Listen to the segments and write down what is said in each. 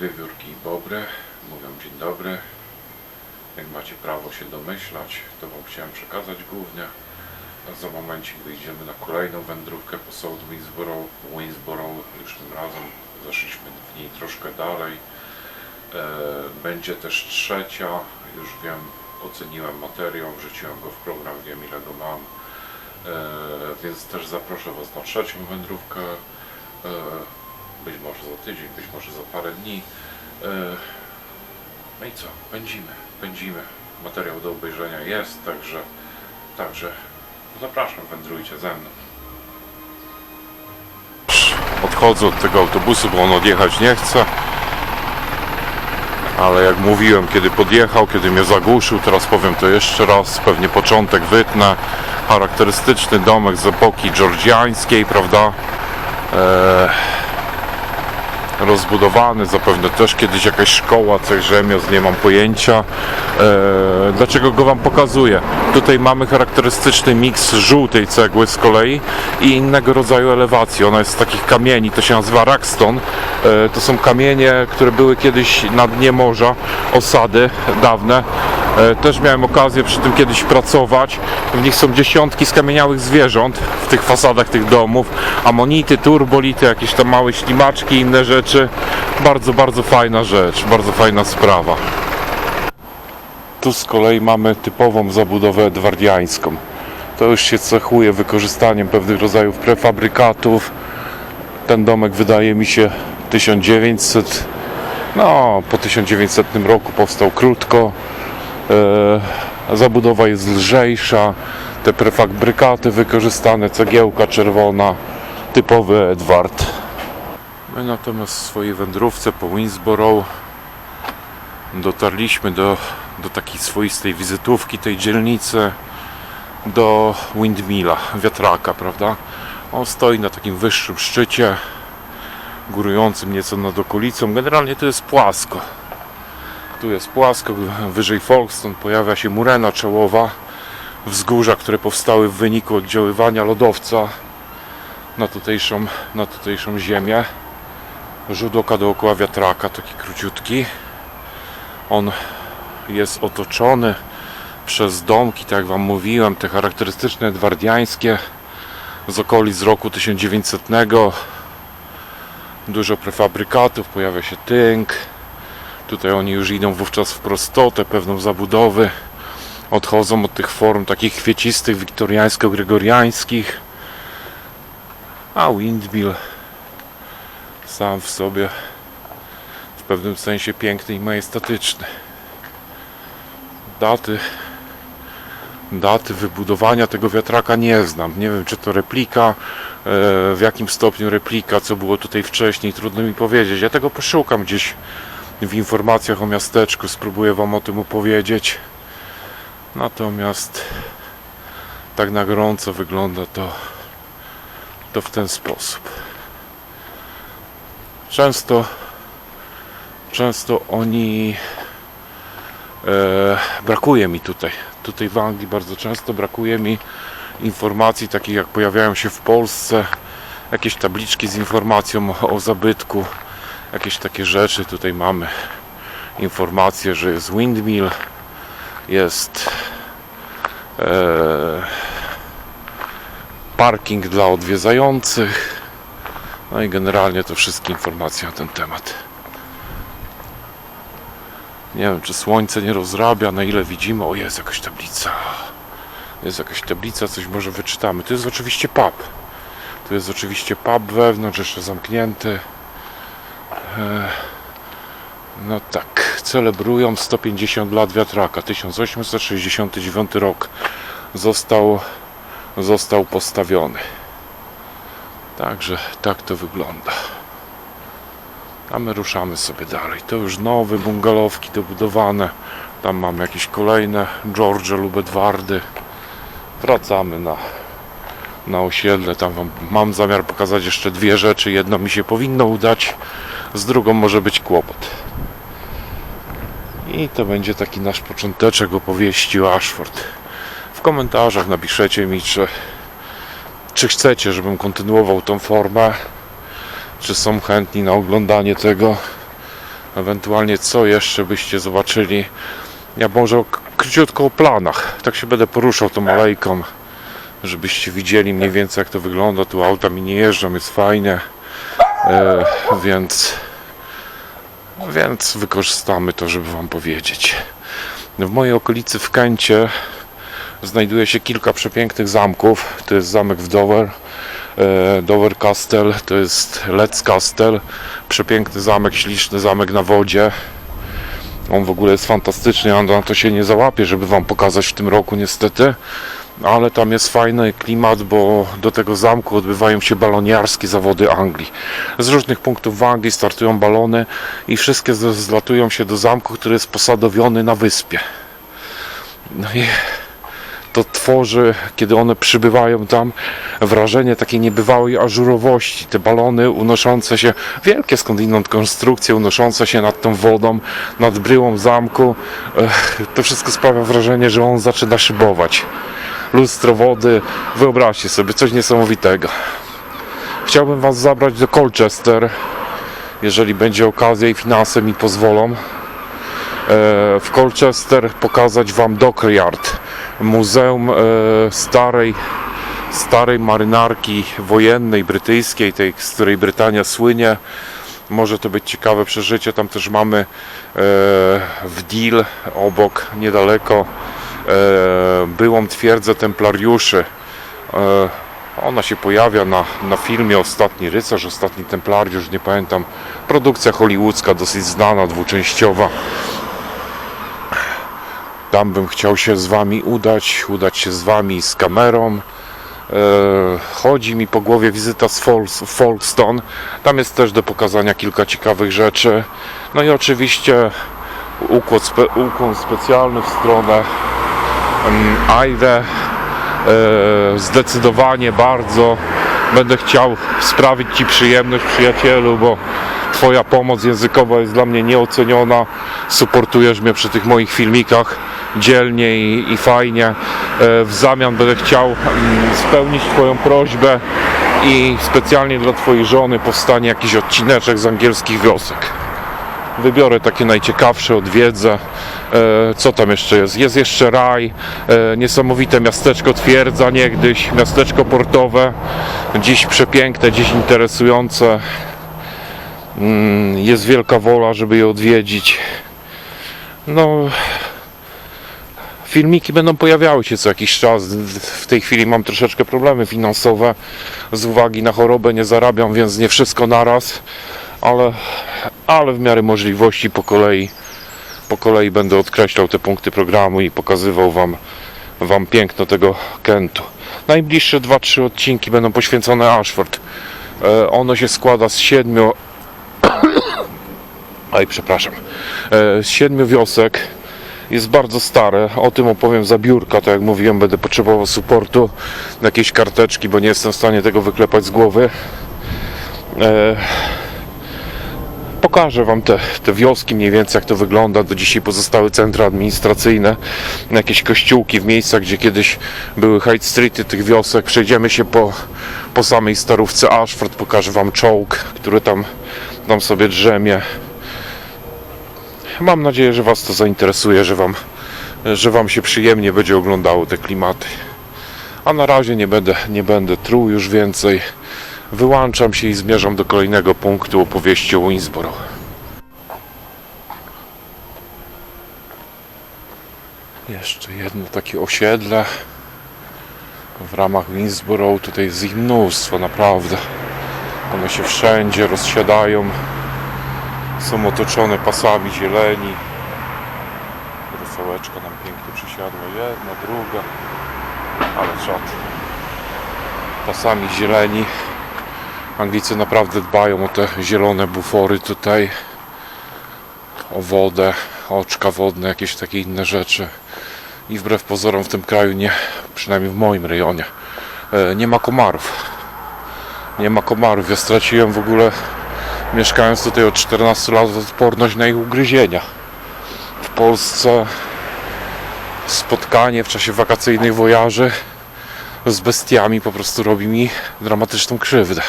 Wiewiórki i bobry mówią dzień dobry. Jak macie prawo się domyślać, to Wam chciałem przekazać głównie. Za momencik wyjdziemy na kolejną wędrówkę po South Winsboro. Winsboro już tym razem zeszliśmy w niej troszkę dalej. E, Będzie też trzecia, już wiem, oceniłem materiał, wrzuciłem go w program, wiem ile go mam. E, Więc też zaproszę Was na trzecią wędrówkę. Być może za tydzień, być może za parę dni. E, No i co? Pędzimy, pędzimy. Materiał do obejrzenia jest, także, także zapraszam, wędrujcie ze mną. Odchodzę od tego autobusu, bo on odjechać nie chce. Ale jak mówiłem, kiedy podjechał, kiedy mnie zagłuszył, teraz powiem to jeszcze raz, pewnie początek wytnę. Charakterystyczny domek z epoki georgiańskiej, prawda? Eee, rozbudowany, zapewne też kiedyś jakaś szkoła, coś rzemiosł, nie mam pojęcia. Eee, dlaczego go Wam pokazuję? Tutaj mamy charakterystyczny miks żółtej cegły z kolei i innego rodzaju elewacji. Ona jest z takich kamieni, to się nazywa rackstone. Eee, to są kamienie, które były kiedyś na dnie morza, osady dawne. E, Też miałem okazję przy tym kiedyś pracować. W nich są dziesiątki skamieniałych zwierząt w tych fasadach tych domów. Amonity, turbolity, jakieś tam małe ślimaczki, inne rzeczy. Bardzo, bardzo fajna rzecz, bardzo fajna sprawa. Tu z kolei mamy typową zabudowę edwardiańską. To już się cechuje wykorzystaniem pewnych rodzajów prefabrykatów. Ten domek wydaje mi się 1900, no po 1900 roku powstał krótko. E, zabudowa jest lżejsza, te prefabrykaty wykorzystane, cegiełka czerwona, typowy Edward. My natomiast w swojej wędrówce po Winsboro dotarliśmy do, do takiej swoistej wizytówki tej dzielnicy, do Windmilla, wiatraka, prawda? On stoi na takim wyższym szczycie, górującym nieco nad okolicą. Generalnie to jest płasko. Tu jest płasko, wyżej Folkestone pojawia się murena czołowa, wzgórza, które powstały w wyniku oddziaływania lodowca na tutejszą, na tutejszą ziemię. Rzut oka dookoła wiatraka, taki króciutki. On jest otoczony przez domki, tak jak Wam mówiłem, te charakterystyczne edwardiańskie z okolic roku 1900. Dużo prefabrykatów, pojawia się tynk. Tutaj oni już idą wówczas w prostotę, pewną zabudowy. Odchodzą od tych form takich kwiecistych, wiktoriańsko-gregoriańskich. A windmill sam w sobie pewnym sensie piękny i majestatyczny. Daty daty wybudowania tego wiatraka nie znam. Nie wiem, czy to replika, e, w jakim stopniu replika, co było tutaj wcześniej, trudno mi powiedzieć. Ja tego poszukam gdzieś w informacjach o miasteczku, spróbuję Wam o tym opowiedzieć. Natomiast tak na gorąco wygląda to, to w ten sposób. Często, często oni e, brakuje mi tutaj. Tutaj w Anglii bardzo często brakuje mi informacji takich jak pojawiają się w Polsce, jakieś tabliczki z informacją o, zabytku, jakieś takie rzeczy. Tutaj mamy informację, że jest windmill, jest e, parking dla odwiedzających. No i generalnie to wszystkie informacje na ten temat. Nie wiem, czy słońce nie rozrabia, na ile widzimy. O, jest jakaś tablica. Jest jakaś tablica, coś może wyczytamy. To jest oczywiście pub. Tu jest oczywiście pub wewnątrz, jeszcze zamknięty. E, No tak, celebrują 150 lat wiatraka. 1869 rok został, został postawiony. Także tak to wygląda. A my ruszamy sobie dalej. To już nowe bungalowki dobudowane. Tam mamy jakieś kolejne George lub Edwardy. Wracamy na, na osiedle. Tam wam, mam zamiar pokazać jeszcze dwie rzeczy. Jedno mi się powinno udać, z drugą może być kłopot. I to będzie taki nasz począteczek opowieści o Ashford. W komentarzach napiszecie mi, czy, czy chcecie, żebym kontynuował tą formę czy są chętni na oglądanie tego. Ewentualnie co jeszcze byście zobaczyli. Ja może króciutko o planach. Tak się będę poruszał tą alejką, żebyście widzieli mniej więcej jak to wygląda. Tu auta mi nie jeżdżą, jest fajnie. E, więc więc wykorzystamy to, żeby Wam powiedzieć. W mojej okolicy w Kęcie znajduje się kilka przepięknych zamków. To jest zamek w Dover, Dover Castle, to jest Let's Castle, przepiękny zamek, śliczny zamek na wodzie. On w ogóle jest fantastyczny, ja na to się nie załapię, żeby Wam pokazać w tym roku niestety. Ale tam jest fajny klimat, bo do tego zamku odbywają się baloniarskie zawody Anglii. Z różnych punktów w Anglii startują balony i wszystkie zlatują się do zamku, który jest posadowiony na wyspie. No i to tworzy, kiedy one przybywają tam, wrażenie takiej niebywałej ażurowości. Te balony unoszące się, wielkie skądinąd konstrukcje unoszące się nad tą wodą, nad bryłą zamku. To wszystko sprawia wrażenie, że on zaczyna szybować. Lustro wody, wyobraźcie sobie, coś niesamowitego. Chciałbym Was zabrać do Colchester, jeżeli będzie okazja i finanse mi pozwolą e, w Colchester pokazać Wam Dockyard, muzeum e, starej, starej marynarki wojennej brytyjskiej, tej, z której Brytania słynie. Może to być ciekawe przeżycie. Tam też mamy e, w Deal obok, niedaleko, e, byłą twierdzę templariuszy. E, ona się pojawia na, na filmie Ostatni Rycerz, Ostatni Templariusz, nie pamiętam. Produkcja hollywoodzka, dosyć znana, dwuczęściowa. Tam bym chciał się z Wami udać, udać się z Wami z kamerą. E, chodzi mi po głowie wizyta z Fol- Folkestone. Tam jest też do pokazania kilka ciekawych rzeczy. No i oczywiście układ, spe- ukłon specjalny w stronę um, Aire. E, zdecydowanie bardzo będę chciał sprawić Ci przyjemność, przyjacielu, bo Twoja pomoc językowa jest dla mnie nieoceniona. Suportujesz mnie przy tych moich filmikach dzielnie i, i fajnie. E, w zamian będę chciał mm, spełnić Twoją prośbę i specjalnie dla Twojej żony powstanie jakiś odcineczek z angielskich wiosek wybiorę takie najciekawsze, odwiedzę. E, co tam jeszcze jest? Jest jeszcze raj, e, niesamowite miasteczko twierdza niegdyś, miasteczko portowe, dziś przepiękne, dziś interesujące. Mm, jest wielka wola, żeby je odwiedzić. No, filmiki będą pojawiały się co jakiś czas. W tej chwili mam troszeczkę problemy finansowe z uwagi na chorobę, nie zarabiam, więc nie wszystko naraz, ale ale w miarę możliwości po kolei po kolei będę odkreślał te punkty programu i pokazywał wam, wam piękno tego Kentu. Najbliższe 2-3 odcinki będą poświęcone Ashford. E, ono się składa z siedmiu Aj, przepraszam. E, z siedmiu wiosek. Jest bardzo stare. O tym opowiem za biurka. Tak jak mówiłem, będę potrzebował supportu, jakieś karteczki, bo nie jestem w stanie tego wyklepać z głowy. E, Pokażę Wam te, te wioski, mniej więcej jak to wygląda. Do dzisiaj pozostały centra administracyjne, jakieś kościółki w miejscach, gdzie kiedyś były High Streety tych wiosek. Przejdziemy się po, po samej starówce Ashford, pokażę Wam czołg, który tam, tam sobie drzemie. Mam nadzieję, że Was to zainteresuje, że Wam, że wam się przyjemnie będzie oglądało te klimaty. A na razie nie będę, nie będę truł już więcej. Wyłączam się i zmierzam do kolejnego punktu opowieści o Winsboro. Jeszcze jedno takie osiedle w ramach Winsboro. Tutaj jest ich mnóstwo, naprawdę. One się wszędzie rozsiadają. Są otoczone pasami zieleni. Rosołeczka nam pięknie przysiadła. Jedna, druga. Ale czad. Pasami zieleni. Anglicy naprawdę dbają o te zielone bufory tutaj. O wodę, oczka wodne, jakieś takie inne rzeczy. I wbrew pozorom w tym kraju nie, przynajmniej w moim rejonie, e, nie ma komarów. Nie ma komarów. Ja straciłem w ogóle, mieszkając tutaj od 14 lat, odporność na ich ugryzienia. W Polsce spotkanie w czasie wakacyjnych wojaży z bestiami po prostu robi mi dramatyczną krzywdę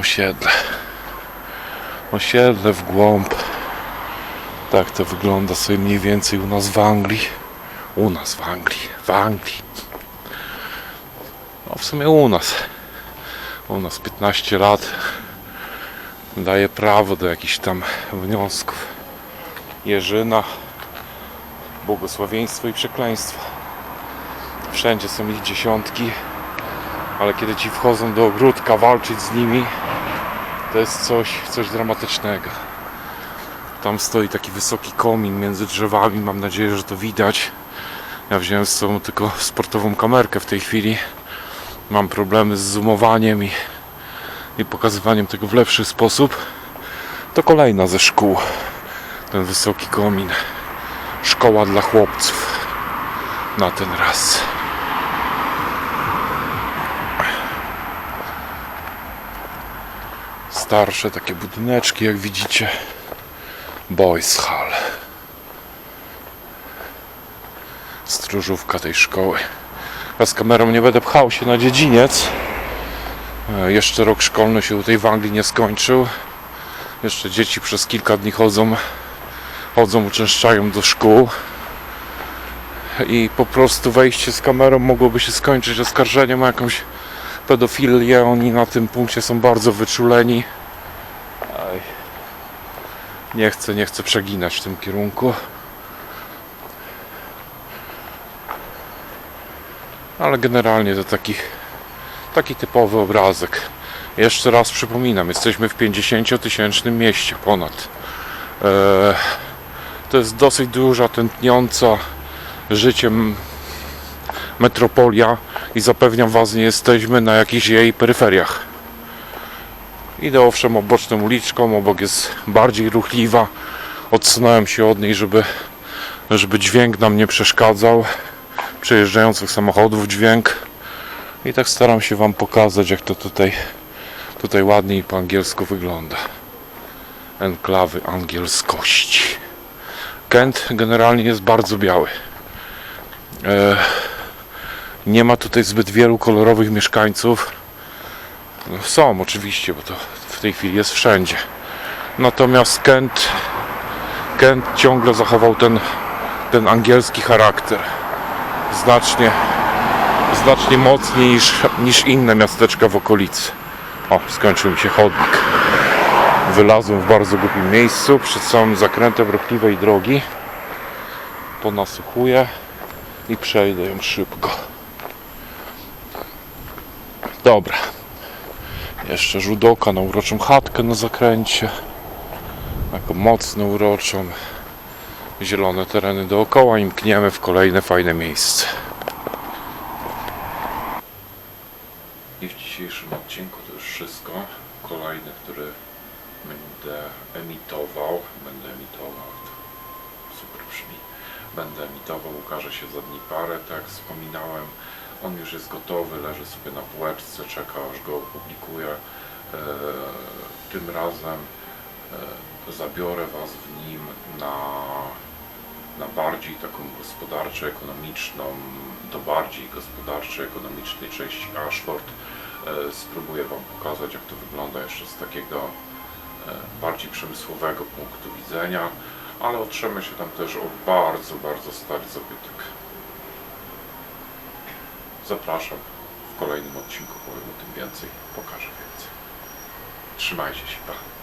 osiedle. osiedle w głąb. Tak to wygląda sobie mniej więcej u nas w Anglii. U nas w Anglii, w Anglii. No w sumie u nas. U nas 15 lat daje prawo do jakichś tam wniosków. Jerzyna, błogosławieństwo i przekleństwo. Wszędzie są ich dziesiątki, ale kiedy ci wchodzą do ogródka walczyć z nimi, to jest coś, coś dramatycznego. Tam stoi taki wysoki komin między drzewami, mam nadzieję, że to widać. Ja wziąłem z sobą tylko sportową kamerkę w tej chwili. Mam problemy z zoomowaniem i, i pokazywaniem tego w lepszy sposób. To kolejna ze szkół. Ten wysoki komin. Szkoła dla chłopców. Na ten raz. Starsze takie budyneczki, jak widzicie. Boys Hall. Stróżówka tej szkoły. Ja z kamerą nie będę pchał się na dziedziniec. E, Jeszcze rok szkolny się tutaj w Anglii nie skończył. Jeszcze dzieci przez kilka dni chodzą, chodzą, uczęszczają do szkół. I po prostu wejście z kamerą mogłoby się skończyć oskarżeniem o jakąś pedofilię. Oni na tym punkcie są bardzo wyczuleni. Nie chcę, nie chcę przeginać w tym kierunku. Ale generalnie to taki, taki typowy obrazek. Jeszcze raz przypominam, jesteśmy w 50-tysięcznym mieście ponad. Eee, to jest dosyć duża, tętniąca życiem metropolia i zapewniam Was, nie jesteśmy na jakichś jej peryferiach. Idę owszem oboczną uliczką, obok jest bardziej ruchliwa. Odsunąłem się od niej, żeby, żeby dźwięk nam nie przeszkadzał. Przejeżdżających samochodów dźwięk. I tak staram się Wam pokazać, jak to tutaj, tutaj ładnie i po angielsku wygląda. Enklawy angielskości. Kent generalnie jest bardzo biały. E, nie ma tutaj zbyt wielu kolorowych mieszkańców. No, Są oczywiście, bo to w tej chwili jest wszędzie. Natomiast Kent, Kent ciągle zachował ten, ten angielski charakter. Znacznie, znacznie mocniej niż, niż inne miasteczka w okolicy. O, skończył mi się chodnik. Wylazłem w bardzo głupim miejscu, przed samym zakrętem ruchliwej drogi. Ponasłuchuję i przejdę ją szybko. Dobra. Jeszcze rzut oka na uroczą chatkę na zakręcie. Taką mocno uroczą. Zielone tereny dookoła i mkniemy w kolejne fajne miejsce. I w dzisiejszym odcinku to już wszystko. Kolejny, który będę emitował. Będę emitował. to Super brzmi. Będę emitował, ukaże się za dni parę, tak jak wspominałem. On już jest gotowy, leży sobie na półeczce, czeka aż go opublikuję. Eee, tym razem e, zabiorę Was w nim na, na bardziej taką gospodarczo-ekonomiczną, do bardziej gospodarczo-ekonomicznej części Ashford. E, Spróbuję Wam pokazać, jak to wygląda jeszcze z takiego e, bardziej przemysłowego punktu widzenia, ale otrzemy się tam też o bardzo, bardzo stary zabytek. Zapraszam w kolejnym odcinku, powiem o tym więcej, pokażę więcej. Trzymajcie się, pa.